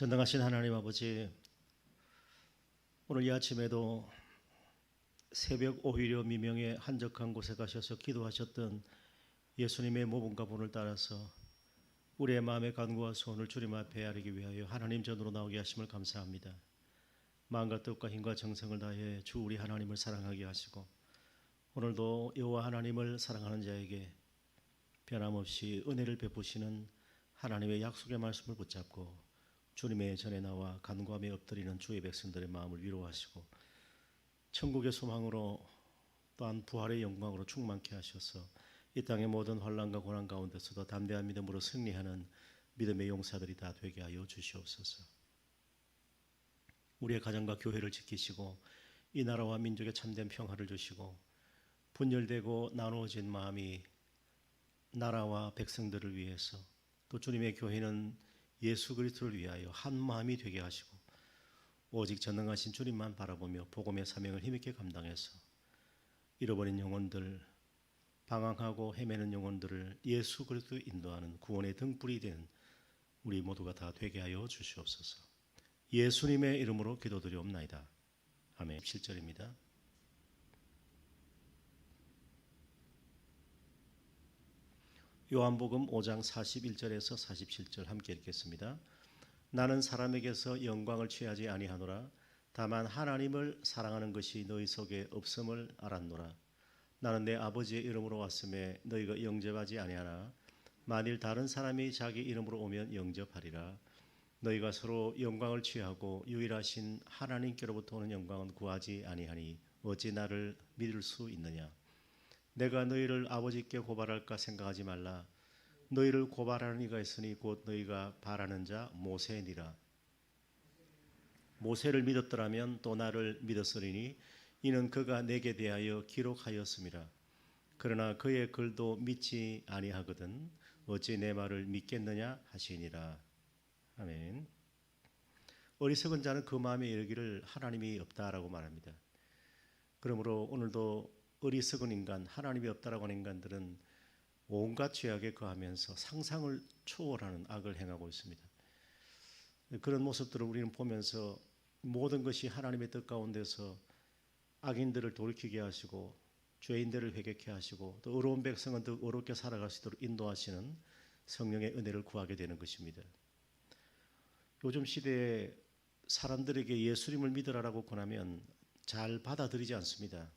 전능하신 하나님 아버지 오늘 이 아침에도 새벽 오히려 미명의 한적한 곳에 가셔서 기도하셨던 예수님의 모범과 본을 따라서 우리의 마음의 간구와 소원을 주님 앞에 아리기 위하여 하나님 전으로 나오게 하심을 감사합니다. 마음과 뜻과 힘과 정성을 다해 주 우리 하나님을 사랑하게 하시고 오늘도 여호와 하나님을 사랑하는 자에게 변함없이 은혜를 베푸시는 하나님의 약속의 말씀을 붙잡고 주님의 전에 나와 간구함에 엎드리는 주의 백성들의 마음을 위로하시고 천국의 소망으로 또한 부활의 영광으로 충만케 하셔서 이 땅의 모든 환란과 고난 가운데서도 담대한 믿음으로 승리하는 믿음의 용사들이 다 되게 하여 주시옵소서. 우리의 가정과 교회를 지키시고 이 나라와 민족의 참된 평화를 주시고 분열되고 나누어진 마음이 나라와 백성들을 위해서 또 주님의 교회는 예수 그리스도를 위하여 한 마음이 되게 하시고 오직 전능하신 주님만 바라보며 복음의 사명을 힘있게 감당해서 잃어버린 영혼들 방황하고 헤매는 영혼들을 예수 그리스도 인도하는 구원의 등불이 된 우리 모두가 다 되게 하여 주시옵소서. 예수님의 이름으로 기도드리옵나이다. 아멘. 7절입니다. 요한복음 5장 41절에서 47절 함께 읽겠습니다. 나는 사람에게서 영광을 취하지 아니하노라. 다만 하나님을 사랑하는 것이 너희 속에 없음을 알았노라. 나는 내 아버지의 이름으로 왔음에 너희가 영접하지 아니하나 만일 다른 사람이 자기 이름으로 오면 영접하리라. 너희가 서로 영광을 취하고 유일하신 하나님께로부터 오는 영광은 구하지 아니하니 어찌 나를 믿을 수 있느냐 내가 너희를 아버지께 고발할까 생각하지 말라. 너희를 고발하는 이가 있으니 곧 너희가 바라는 자 모세니라. 모세를 믿었더라면 또 나를 믿었으리니 이는 그가 내게 대하여 기록하였음이라. 그러나 그의 글도 믿지 아니하거든 어찌 내 말을 믿겠느냐 하시니라. 아멘. 어리석은 자는 그 마음에 이르기를 하나님이 없다라고 말합니다. 그러므로 오늘도 어리석은 인간, 하나님이 없다라고 하는 인간들은 온갖 죄악에 거하면서 상상을 초월하는 악을 행하고 있습니다. 그런 모습들을 우리는 보면서 모든 것이 하나님의 뜻 가운데서 악인들을 돌이키게 하시고 죄인들을 회개케 하시고 또 의로운 백성은 더 의롭게 살아갈 수 있도록 인도하시는 성령의 은혜를 구하게 되는 것입니다. 요즘 시대에 사람들에게 예수님을 믿으라고 권하면 잘 받아들이지 않습니다.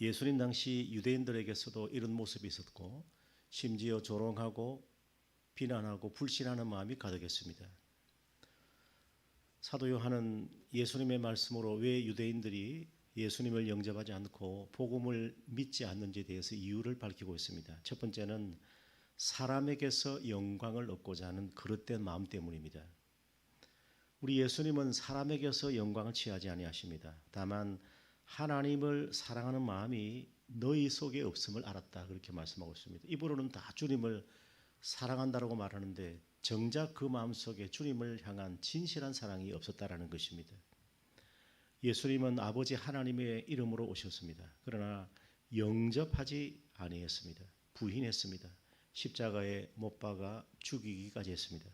예수님 당시 유대인들에게서도 이런 모습이 있었고 심지어 조롱하고 비난하고 불신하는 마음이 가득했습니다. 사도 요한은 예수님의 말씀으로 왜 유대인들이 예수님을 영접하지 않고 복음을 믿지 않는지에 대해서 이유를 밝히고 있습니다. 첫 번째는 사람에게서 영광을 얻고자 하는 그릇된 마음 때문입니다. 우리 예수님은 사람에게서 영광을 취하지 아니하십니다. 다만 하나님을 사랑하는 마음이 너희 속에 없음을 알았다 그렇게 말씀하고 있습니다. 입으로는 다 주님을 사랑한다라고 말하는데 정작 그 마음 속에 주님을 향한 진실한 사랑이 없었다라는 것입니다. 예수님은 아버지 하나님의 이름으로 오셨습니다. 그러나 영접하지 아니했습니다. 부인했습니다. 십자가에 못 박아 죽이기까지 했습니다.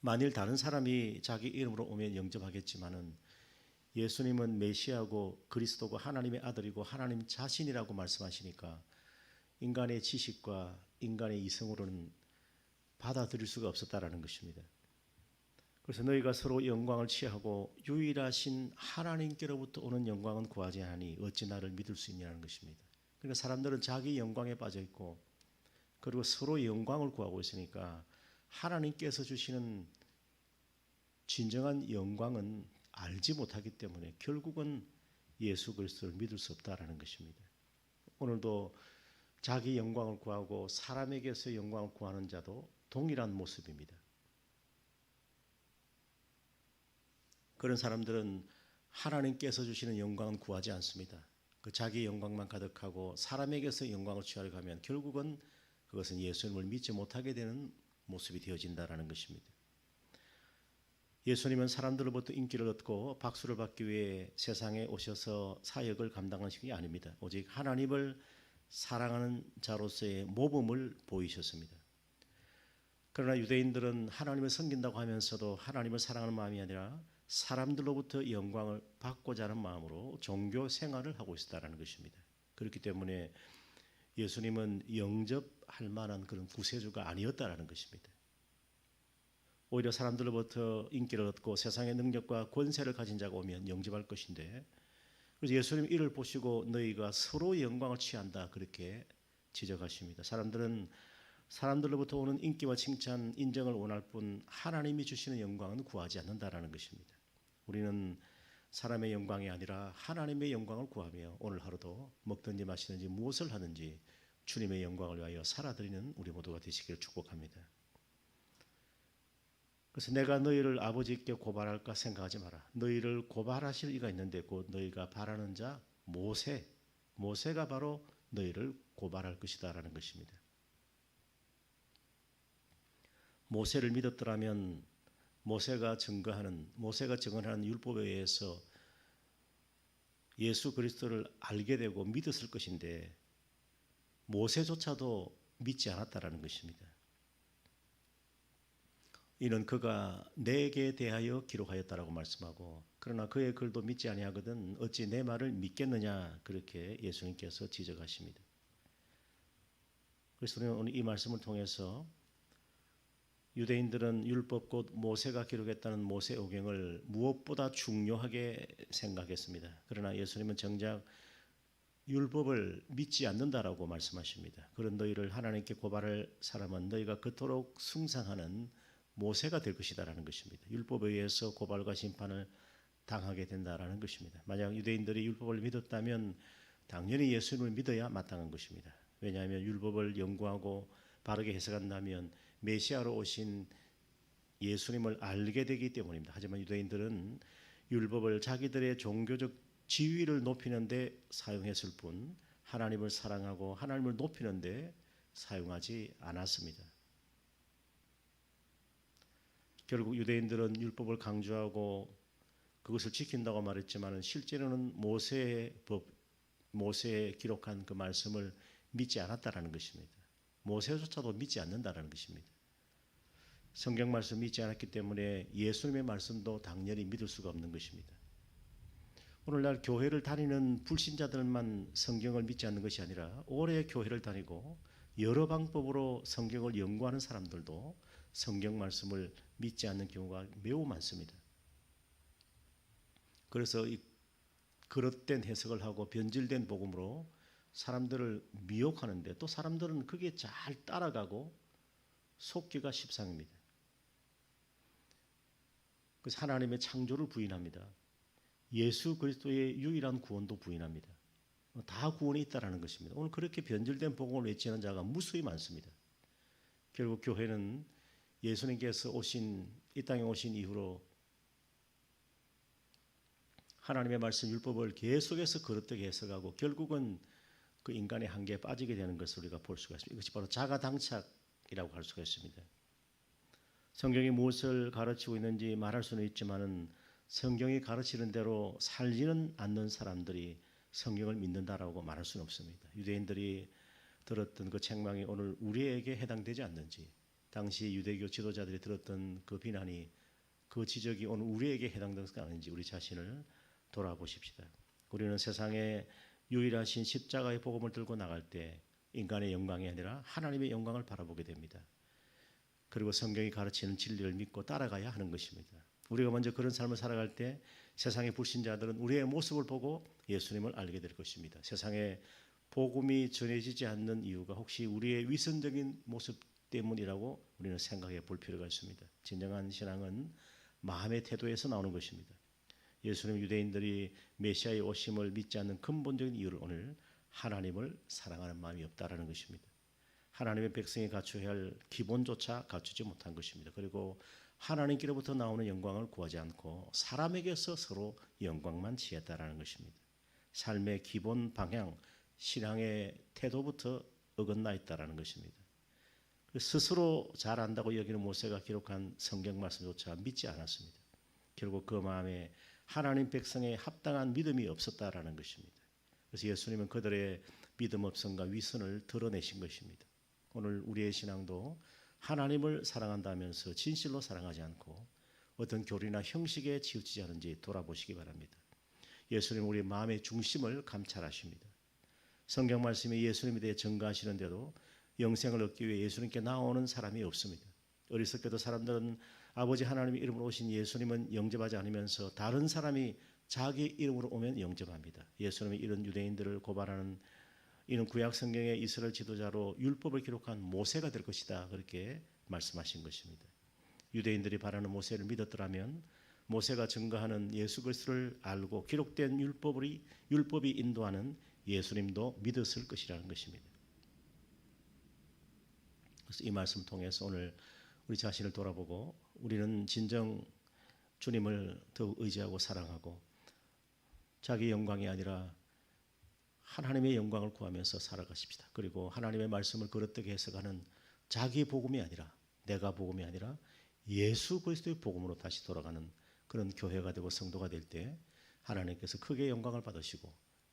만일 다른 사람이 자기 이름으로 오면 영접하겠지만은 예수님은 메시아고 그리스도고 하나님의 아들이고 하나님 자신이라고 말씀하시니까 인간의 지식과 인간의 이성으로는 받아들일 수가 없었다라는 것입니다. 그래서 너희가 서로 영광을 취하고 유일하신 하나님께로부터 오는 영광은 구하지 않으니 어찌 나를 믿을 수 있냐는 것입니다. 그러니까 사람들은 자기 영광에 빠져 있고 그리고 서로 영광을 구하고 있으니까 하나님께서 주시는 진정한 영광은 알지 못하기 때문에 결국은 예수 그리스도를 믿을 수 없다라는 것입니다. 오늘도 자기 영광을 구하고 사람에게서 영광을 구하는 자도 동일한 모습입니다. 그런 사람들은 하나님께서 주시는 영광은 구하지 않습니다. 그 자기 영광만 가득하고 사람에게서 영광을 취하려 가면 결국은 그것은 예수님을 믿지 못하게 되는 모습이 되어진다라는 것입니다. 예수님은 사람들로부터 인기를 얻고 박수를 받기 위해 세상에 오셔서 사역을 감당하신 게 아닙니다. 오직 하나님을 사랑하는 자로서의 모범을 보이셨습니다. 그러나 유대인들은 하나님을 섬긴다고 하면서도 하나님을 사랑하는 마음이 아니라 사람들로부터 영광을 받고자 하는 마음으로 종교 생활을 하고 있었다는 것입니다. 그렇기 때문에 예수님은 영접할 만한 그런 구세주가 아니었다라는 것입니다. 오히려 사람들로부터 인기를 얻고 세상의 능력과 권세를 가진 자가 오면 영접할 것인데 그래서 예수님 이를 보시고 너희가 서로 영광을 취한다 그렇게 지적하십니다. 사람들은 사람들로부터 오는 인기와 칭찬, 인정을 원할 뿐 하나님이 주시는 영광은 구하지 않는다라는 것입니다. 우리는 사람의 영광이 아니라 하나님의 영광을 구하며 오늘 하루도 먹든지 마시든지 무엇을 하든지 주님의 영광을 위하여 살아드리는 우리 모두가 되시기를 축복합니다. 그래서 내가 너희를 아버지께 고발할까 생각하지 마라. 너희를 고발하실 이가 있는데 곧 너희가 바라는 자 모세, 모세가 바로 너희를 고발할 것이다라는 것입니다. 모세를 믿었더라면 모세가 증거하는 모세가 증언하는 율법에 의해서 예수 그리스도를 알게 되고 믿었을 것인데 모세조차도 믿지 않았다라는 것입니다. 이는 그가 내게 대하여 기록하였다라고 말씀하고 그러나 그의 글도 믿지 아니하거든 어찌 내 말을 믿겠느냐 그렇게 예수님께서 지적하십니다. 그래서 우리는 오늘 이 말씀을 통해서 유대인들은 율법 곧 모세가 기록했다는 모세 오경을 무엇보다 중요하게 생각했습니다. 그러나 예수님은 정작 율법을 믿지 않는다라고 말씀하십니다. 그런 너희를 하나님께 고발할 사람은 너희가 그토록 숭상하는 모세가 될 것이다라는 것입니다. 율법에 의해서 고발과 심판을 당하게 된다라는 것입니다. 만약 유대인들이 율법을 믿었다면 당연히 예수님을 믿어야 마땅한 것입니다. 왜냐하면 율법을 연구하고 바르게 해석한다면 메시아로 오신 예수님을 알게 되기 때문입니다. 하지만 유대인들은 율법을 자기들의 종교적 지위를 높이는데 사용했을 뿐 하나님을 사랑하고 하나님을 높이는데 사용하지 않았습니다. 결국 유대인들은 율법을 강조하고 그것을 지킨다고 말했지만 실제로는 모세의 법, 모세에 기록한 그 말씀을 믿지 않았다라는 것입니다. 모세조차도 믿지 않는다라는 것입니다. 성경 말씀 믿지 않았기 때문에 예수님의 말씀도 당연히 믿을 수가 없는 것입니다. 오늘날 교회를 다니는 불신자들만 성경을 믿지 않는 것이 아니라 오래 교회를 다니고 여러 방법으로 성경을 연구하는 사람들도 성경 말씀을 믿지 않는 경우가 매우 많습니다. 그래서 이 그릇된 해석을 하고 변질된 복음으로 사람들을 미혹하는데 또 사람들은 그게 잘 따라가고 속기가 십상입니다. 그래서 하나님의 창조를 부인합니다. 예수 그리스도의 유일한 구원도 부인합니다. 다 구원이 있다라는 것입니다. 오늘 그렇게 변질된 복음을 외치는 자가 무수히 많습니다. 결국 교회는 예수님께서 오신 이 땅에 오신 이후로 하나님의 말씀 율법을 계속해서 그릇되게 해석하고 결국은 그 인간의 한계에 빠지게 되는 것을 우리가 볼 수가 있습니다. 이것이 바로 자가당착이라고 할 수가 있습니다. 성경이 무엇을 가르치고 있는지 말할 수는 있지만은 성경이 가르치는 대로 살지는 않는 사람들이 성경을 믿는다라고 말할 수는 없습니다. 유대인들이 들었던 그 책망이 오늘 우리에게 해당되지 않는지 당시 유대교 지도자들이 들었던 그 비난이 그 지적이 오늘 우리에게 해당되지 않는지 우리 자신을 돌아보십시다. 우리는 세상에 유일하신 십자가의 복음을 들고 나갈 때 인간의 영광이 아니라 하나님의 영광을 바라보게 됩니다. 그리고 성경이 가르치는 진리를 믿고 따라가야 하는 것입니다. 우리가 먼저 그런 삶을 살아갈 때 세상의 불신자들은 우리의 모습을 보고 예수님을 알게 될 것입니다. 세상에 복음이 전해지지 않는 이유가 혹시 우리의 위선적인 모습 때문이라고 우리는 생각해 볼 필요가 있습니다. 진정한 신앙은 마음의 태도에서 나오는 것입니다. 예수님 유대인들이 메시아의 오심을 믿지 않는 근본적인 이유를 오늘 하나님을 사랑하는 마음이 없다라는 것입니다. 하나님의 백성이 갖춰야 할 기본조차 갖추지 못한 것입니다. 그리고 하나님께로부터 나오는 영광을 구하지 않고 사람에게서 서로 영광만 취했다라는 것입니다. 삶의 기본 방향, 신앙의 태도부터 어긋나 있다라는 것입니다. 스스로 잘 안다고 여기는 모세가 기록한 성경 말씀조차 믿지 않았습니다. 결국 그 마음에 하나님 백성의 합당한 믿음이 없었다라는 것입니다. 그래서 예수님은 그들의 믿음 없음과 위선을 드러내신 것입니다. 오늘 우리의 신앙도 하나님을 사랑한다면서 진실로 사랑하지 않고 어떤 교리나 형식에 치우치지 않은지 돌아보시기 바랍니다. 예수님 우리 마음의 중심을 감찰하십니다. 성경 말씀이 예수님에 대해 증거하시는데도 영생을 얻기 위해 예수님께 나오는 사람이 없습니다. 어리석게도 사람들은 아버지 하나님의 이름으로 오신 예수님은 영접하지 않으면서 다른 사람이 자기 이름으로 오면 영접합니다. 예수님이 이런 유대인들을 고발하는 이는 구약 성경의 이스라엘 지도자로 율법을 기록한 모세가 될 것이다 그렇게 말씀하신 것입니다. 유대인들이 바라는 모세를 믿었더라면 모세가 증거하는 예수 그리스도를 알고 기록된 율법이 율법이 인도하는 예수님도 믿었을 것이라는 것입니다. 그래서 이 말씀 통해서 오늘 우리 자신을 돌아보고 우리는 진정 주님을 더욱 의지하고 사랑하고 자기 영광이 아니라 하나님의 영광을 구하면서 살아가십시다. 그리고 하나님의 말씀을 그릇되게 해석하는 자기 복음이 아니라 내가 복음이 아니라 예수 그리스도의 복음으로 다시 돌아가는 그런 교회가 되고 성도가 될 때 하나님께서 크게 영광을 받으시고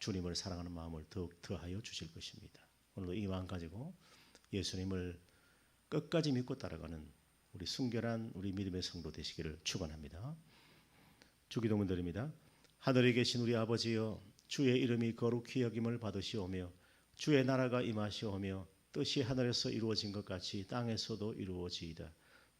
주님을 사랑하는 마음을 더욱 더하여 주실 것입니다. 오늘도 이 마음 가지고 예수님을 끝까지 믿고 따라가는 우리 순결한 우리 믿음의 성도 되시기를 축원합니다. 주기도문 드립니다. 하늘에 계신 우리 아버지여 주의 이름이 거룩히 여김을 받으시오며 주의 나라가 임하시오며 뜻이 하늘에서 이루어진 것 같이 땅에서도 이루어지이다.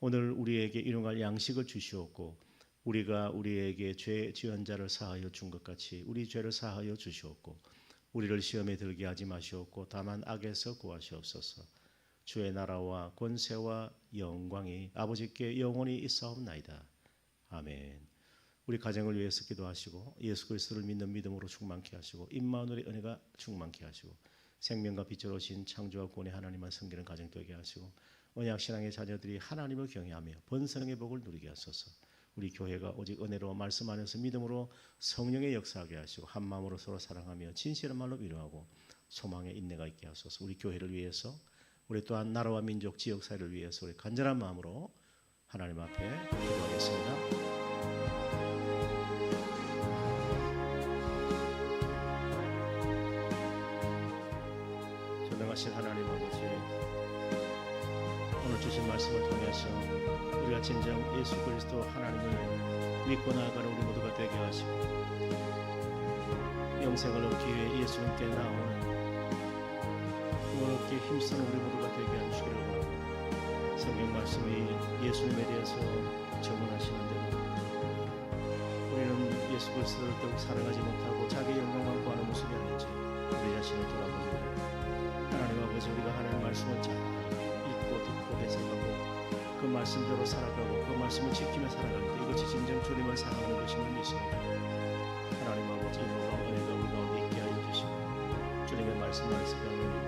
오늘 우리에게 일용할 양식을 주시옵고 우리가 우리에게 죄 지은 자를 사하여 준 것 같이 우리 죄를 사하여 주시옵고 우리를 시험에 들게 하지 마시옵고 다만 악에서 구하시옵소서. 주의 나라와 권세와 영광이 아버지께 영원히 있사옵나이다. 아멘. 우리 가정을 위해서 기도하시고 예수 그리스도를 믿는 믿음으로 충만케 하시고 임마누엘의 은혜가 충만케 하시고 생명과 빛으로 오신 창조와 구원의 하나님만 섬기는 가정 되게 하시고 언약 신앙의 자녀들이 하나님을 경외하며 번성의 복을 누리게 하소서. 우리 교회가 오직 은혜로 말씀 안에서 믿음으로 성령의 역사하게 하시고 한 마음으로 서로 사랑하며 진실한 말로 위로하고 소망의 인내가 있게 하소서. 우리 교회를 위해서 우리 또한 나라와 민족 지역 사회를 위해서 우리 간절한 마음으로 하나님 앞에 기도하겠습니다. 전능하신 하나님 아버지 오늘 주신 말씀을 통해서 우리가 진정 예수 그리스도 하나님을 믿고 나아가는 우리 모두가 되게 하시고 영생을 얻기 위해 예수님께 나오는 구원 얻기에 힘쓰는 우리 모두가 되게 하시기를 원합니다. 성경 말씀이 예수님에 대해서 증언하시는데 우리는 예수 그리스도를 더욱 사랑하지 못하고 자기 영광만 구하는 모습이 아닌지 우리 자신을 돌아봅니다. 하나님 아버지 우리가 하나님 말씀을 잘 읽고 듣고 해석하고 그 말씀대로 살아가고 그 말씀을 지키며 살아갈 때 이것이 진정 주님을 사랑하는 것임을 믿습니다. 하나님 아버지 은혜가 우리 가운데 있게 하여 주시고 주님의 말씀을 해석하는